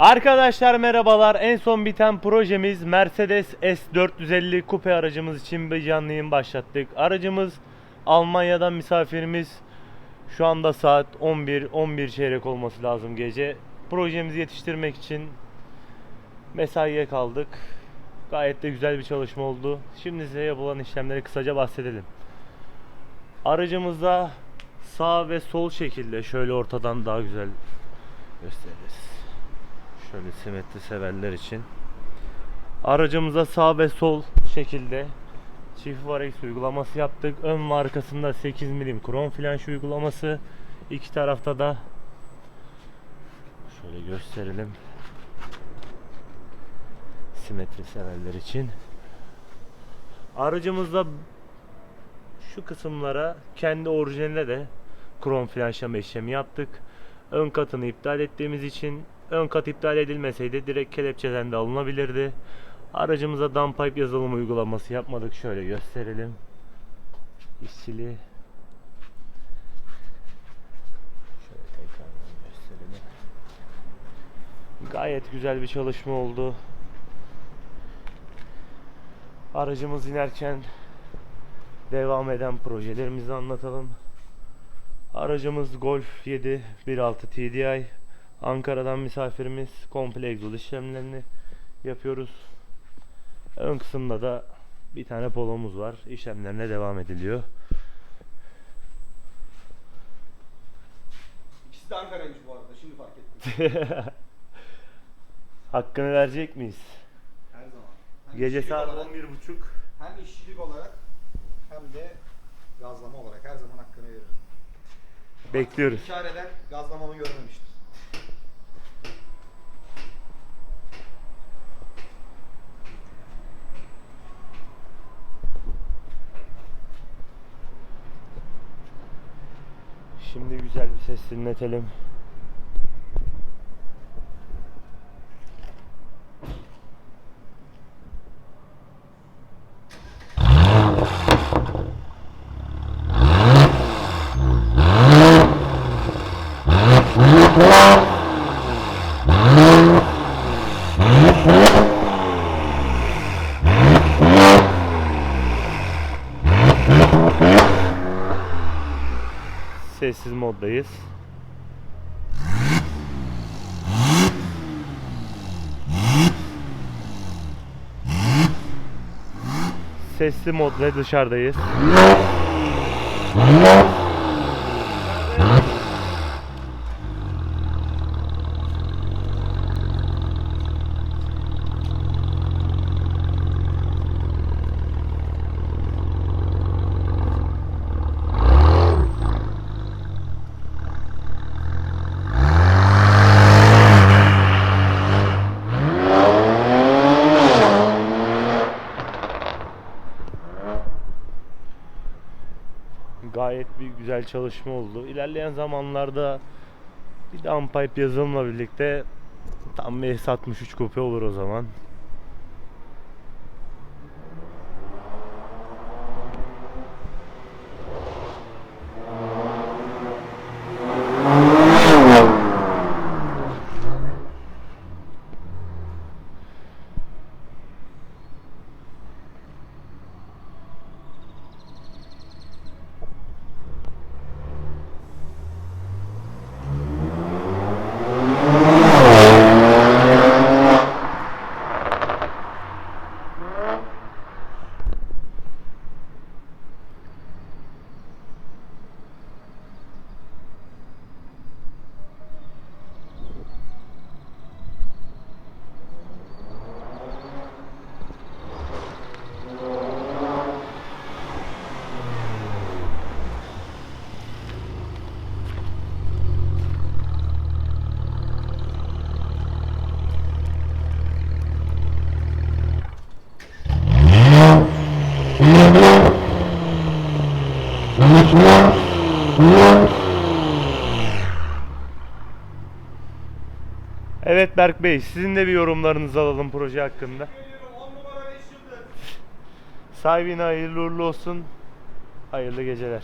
Arkadaşlar merhabalar. En son biten projemiz Mercedes S450 kupe aracımız için bir canlı başlattık. Aracımız Almanya'dan misafirimiz. Şu anda saat 11 11 çeyrek olması lazım gece. Projemizi yetiştirmek için mesaiye kaldık. Gayet de güzel bir çalışma oldu. Şimdi size yapılan işlemleri kısaca bahsedelim. Aracımızda sağ ve sol şekilde şöyle ortadan daha güzel gösteririz. Şöyle simetri severler için. Aracımıza sağ ve sol şekilde çift varex uygulaması yaptık. Ön ve arkasında 8 milim krom flanş uygulaması. İki tarafta da şöyle gösterelim. Simetri severler için. Aracımızda şu kısımlara kendi orijinaline de krom flanşlama işlemi yaptık. Ön katını iptal ettiğimiz için ön kat iptal edilmeseydi direkt kelepçeden de alınabilirdi. Aracımıza downpipe yazılım uygulaması yapmadık. Şöyle gösterelim. İşçiliği. Şöyle tekrardan gösterelim. Gayet güzel bir çalışma oldu. Aracımız inerken devam eden projelerimizi anlatalım. Aracımız Golf 7 1.6 TDI. Ankara'dan misafirimiz komple egzoz işlemlerini yapıyoruz. Ön kısımda da bir tane polomuz var. İşlemlerine devam ediliyor. İkisi de Ankara'ymış bu arada şimdi fark ettim. Hakkını verecek miyiz? Her zaman. Hem Gece saat olarak, 11.30. Hem işçilik olarak hem de gazlama olarak her zaman hakkını veririm. Bekliyoruz. İnkar eden gazlamamı görmemiştir. Şimdi güzel bir ses dinletelim. Sessiz moddayız. Sesli modda dışarıdayız. Gayet bir güzel çalışma oldu. İlerleyen zamanlarda bir downpipe yazılımla birlikte tam bir S63 kupe olur o zaman. Evet Berk Bey, sizin de bir yorumlarınızı alalım proje hakkında. Sahibine hayırlı uğurlu olsun. Hayırlı geceler.